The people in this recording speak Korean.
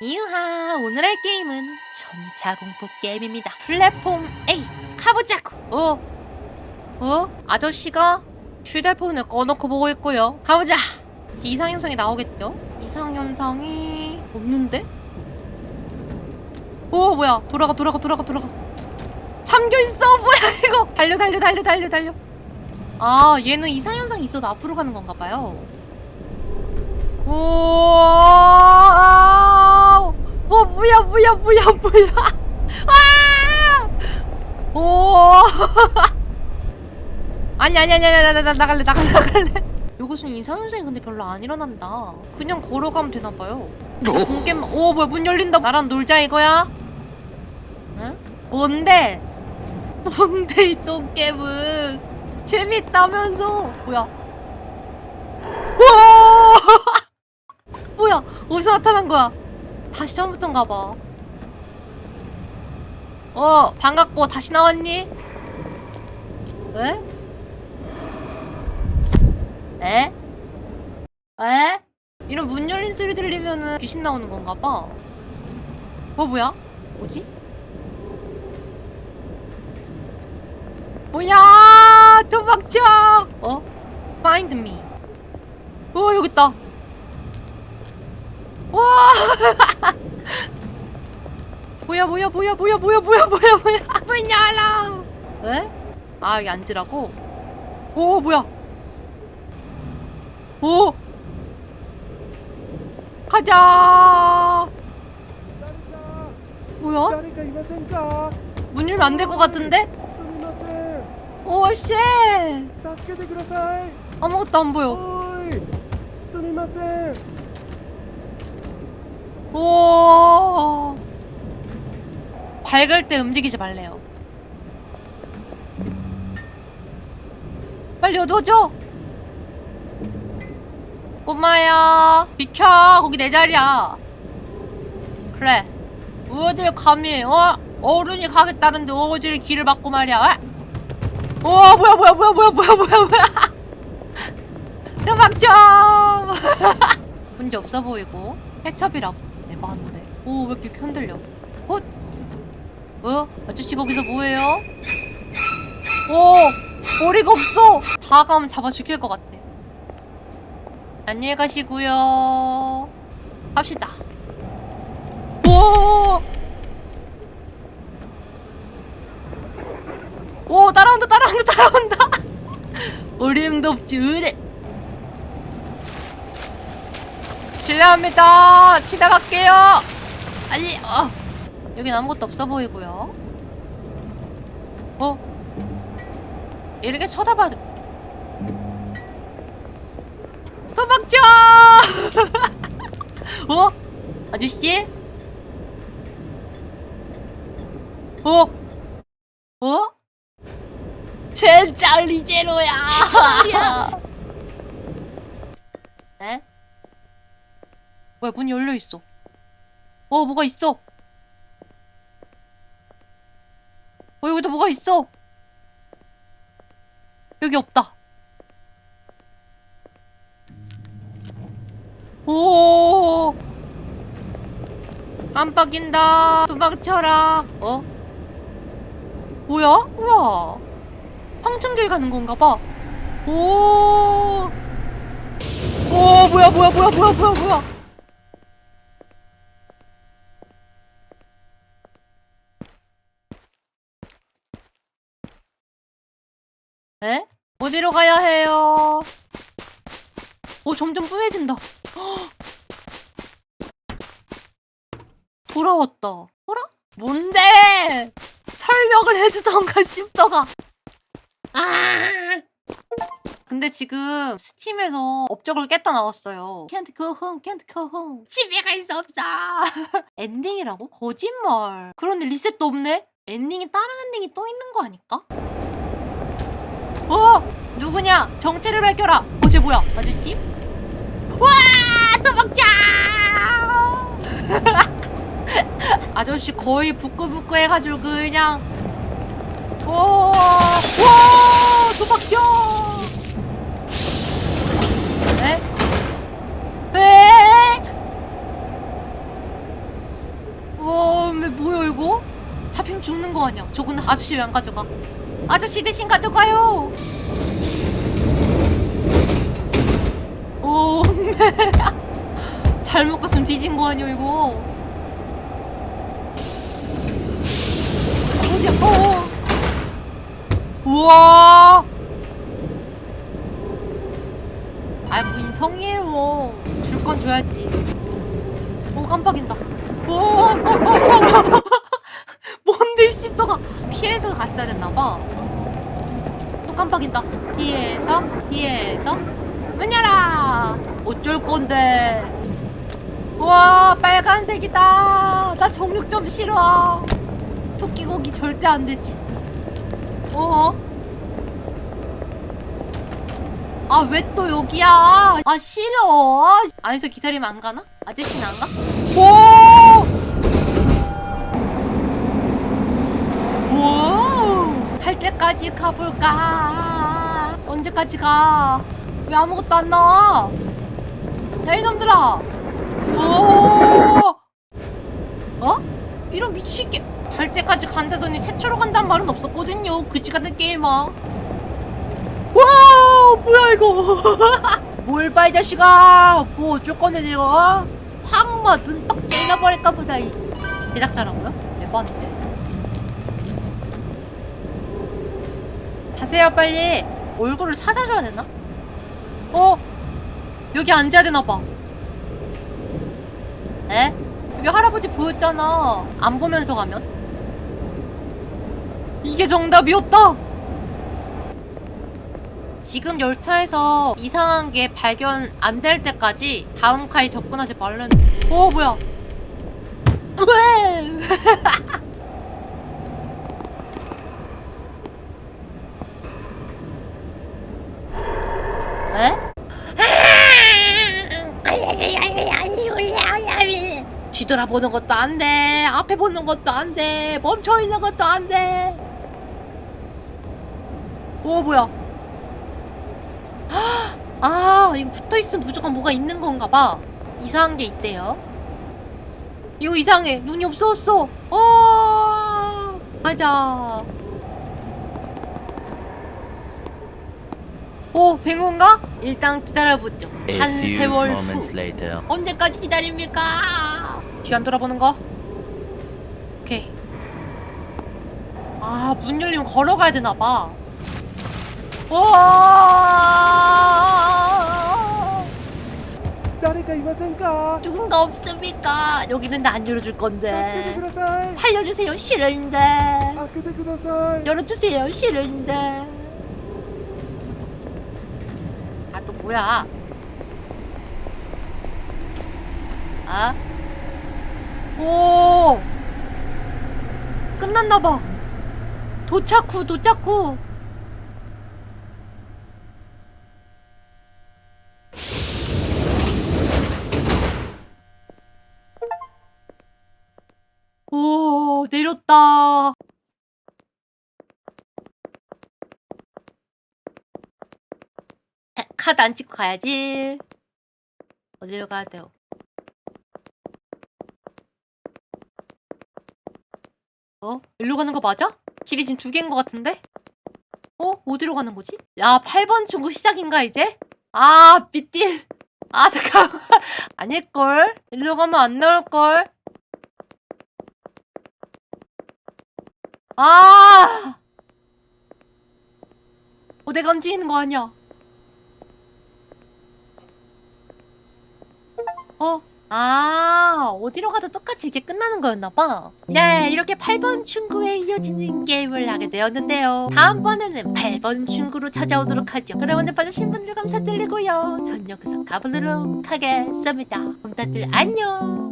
이유하 오늘 할 게임은 전차공포 게임입니다. 플랫폼 A 가보자고! 어? 어? 아저씨가 휴대폰을 꺼놓고 보고 있고요. 가보자! 이상현상이 나오겠죠? 이상현상이 없는데? 오 뭐야? 돌아가 돌아가 돌아가 돌아가. 잠겨있어! 뭐야 이거! 달려 달려 달려 달려 달려. 아 얘는 이상현상이 있어도 앞으로 가는 건가 봐요. 오, 뭐 뭐야 뭐야 뭐야 뭐야 아! 오, 아니 아니 아니 아니 나, 나 나갈래 나갈래 나갈래. 이것은 이상현상이 근데 별로 안 일어난다. 그냥 걸어가면 되나 봐요. 공개만 오 뭐야 문 열린다. 나랑 놀자 이거야? 응? 뭔데? 뭔데 이 똥겜은 재밌다면서 뭐야? 우와! 뭐야? 어디서 나타난 거야? 다시 처음부터인가 봐. 어, 반갑고 다시 나왔니? 에? 에? 에? 이런 문 열린 소리 들리면은 귀신 나오는 건가 봐. 어, 뭐야? 뭐지? 뭐야! 도망쳐! 어? Find me. 어, 여기 있다. 와! 뭐야 뭐야 뭐야 뭐야 뭐야 뭐야 뭐야 뭐야 문 열어 에? 아 여기 앉으라고? 오 뭐야 오 가자 뭐야 誰かいませんか 문 열면 안 될 것 같은데 すみません 오쉣 助けてください 아무것도 안 보여 おーいすみません 오 밝을 때 움직이지 말래요. 빨리 어두워져 꼬마야 비켜! 거기 내 자리야. 그래. 어딜 감히 어? 어른이 가겠다는데 어딜 길을 막고 말이야. 어? 뭐야 뭐야 뭐야 뭐야 뭐야 뭐야 뭐야. 도망쳐! 문제 없어 보이고 해첩이라고? 에바한데. 오 왜 이렇게 흔들려? 어? 어? 아저씨 거기서 뭐해요? 오 머리가 없어. 다 가면 잡아 죽일 것 같아. 안녕히 가시고요. 갑시다. 오! 오 따라온다 따라온다 따라온다. 어림도 없지 으네 실례합니다. 지나갈게요. 아니 어 여긴 아무것도 없어 보이고요. 어? 이렇게 쳐다봐. 도망쳐! 어? 아저씨? 어? 어? 진짜 리제로야! 네? 뭐야 문 열려 있어. 어 뭐가 있어. 여기도 뭐가 있어. 여기 없다. 오 깜빡인다. 도망쳐라. 어? 뭐야? 우와. 황천길 가는 건가 봐. 오. 오 뭐야 뭐야 뭐야 뭐야 뭐야 뭐야. 에? 어디로 가야 해요? 오, 점점 뿌얘진다. 헉! 돌아왔다. 어라? 뭔데? 설명을 해주던가 싶더가. 아! 근데 지금 스팀에서 업적을 깼다 나왔어요. Can't go home, can't go home. 집에 갈 수 없어. 엔딩이라고? 거짓말. 그런데 리셋도 없네? 엔딩이 다른 엔딩이 또 있는 거 아닐까? 어! 누구냐? 정체를 밝혀라! 어, 쟤 뭐야? 아저씨? 와! 도망쳐! 아저씨 거의 부끄부끄 해가지고 그냥 오! 와! 도망쳐! 에? 에? 원래 뭐야 이거? 잡히면 죽는 거 아니야? 저건 아저씨 왜 안 가져가? 아저씨 대신 가져가요. 오, 잘못 갔으면 뒤진 거 아니야 이거? 어디야? 어. 우와. 아, 뭐 인성이에요. 줄건 줘야지. 오, 깜빡인다. 오, 오, 오, 오. 뭔데, 씹더가. 피해서 갔어야 됐나봐. 또 깜빡인다. 피해서, 피해서. 문 열어! 어쩔 건데. 우와, 빨간색이다. 나 정육 좀 싫어. 토끼 고기 절대 안 되지. 어? 아, 왜 또 여기야? 아, 싫어. 안에서 기다리면 안 가나? 아저씨는 안 가? 오! 오! 갈 때까지 가볼까? 언제까지 가? 왜 아무것도 안 나와? 야, 이놈들아! 오! 어? 이런 미치게. 갈 때까지 간다더니 최초로 간다는 말은 없었거든요. 그지 같은 게임아. 와, 뭐야 이거? 뭘 봐 이 자식아? 뭐 어쩔 건데 이거? 확마 눈빡 찔러버릴까 보다 이 제작자라고요? 에반데. 가세요 빨리. 얼굴을 찾아줘야 되나? 어? 여기 앉아야 되나 봐. 에? 여기 할아버지 보였잖아. 안 보면서 가면? 이게 정답이었다. 지금 열차에서 이상한 게 발견 안 될 때까지 다음 칸에 접근하지 말는. 어 뭐야? 왜? 에? 뒤돌아보는 것도 안 돼. 앞에 보는 것도 안 돼. 멈춰 있는 것도 안 돼. 오 뭐야? 아 이거 붙어 있으면 무조건 뭐가 있는 건가 봐. 이상한 게 있대요. 이거 이상해. 눈이 없어졌어. 어 맞아. 오, 된 건가? 일단 기다려보죠. 한 세월 후. 언제까지 기다립니까? 뒤 안 돌아보는 거? 오케이. 아, 문 열리면 걸어가야 되나봐. 와! 誰かいませんか 누군가 없습니까? 여기는 나 안 열어줄 助けて 건데. ください 살려주세요, 싫은데. 開けてください 열어주세요, 싫은데. 아, 또 뭐야? 아? 오! 끝났나봐. 도착 후, 도착 후. 오, 내렸다. 에, 카드 안 찍고 가야지. 어디로 가야 돼요? 어? 일로 가는 거 맞아? 길이 지금 두 개인 것 같은데? 어? 어디로 가는 거지? 야, 8번 출구 시작인가, 이제? 아, 삐띠. 아, 잠깐만. 아닐걸? 일로 가면 안 나올걸? 아! 어, 내가 움직이는 거 아니야. 어? 아, 어디로 가도 똑같이 이게 끝나는 거였나봐. 네, 이렇게 8번 충구에 이어지는 게임을 하게 되었는데요. 다음번에는 8번 충구로 찾아오도록 하죠. 그럼 오늘 봐주신 분들 감사드리고요. 전 여기서 가보도록 하겠습니다. 그럼 다들 안녕!